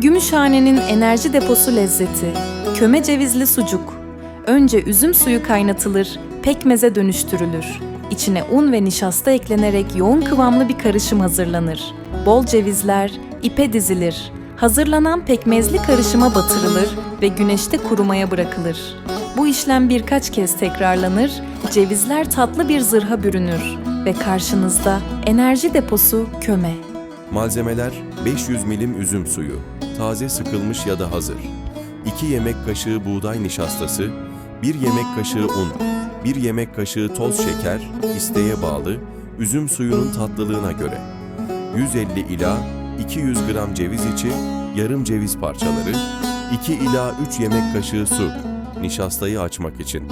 Gümüşhane'nin enerji deposu lezzeti. Köme cevizli sucuk. Önce üzüm suyu kaynatılır, pekmeze dönüştürülür. İçine un ve nişasta eklenerek yoğun kıvamlı bir karışım hazırlanır. Bol cevizler ipe dizilir. Hazırlanan pekmezli karışıma batırılır ve güneşte kurumaya bırakılır. Bu işlem birkaç kez tekrarlanır, cevizler tatlı bir zırha bürünür ve karşınızda enerji deposu köme. Malzemeler 500 milim üzüm suyu, taze sıkılmış ya da hazır. 2 yemek kaşığı buğday nişastası, 1 yemek kaşığı un, 1 yemek kaşığı toz şeker, isteğe bağlı, üzüm suyunun tatlılığına göre. 150 ila 200 gram ceviz içi, yarım ceviz parçaları, 2 ila 3 yemek kaşığı su, nişastayı açmak için.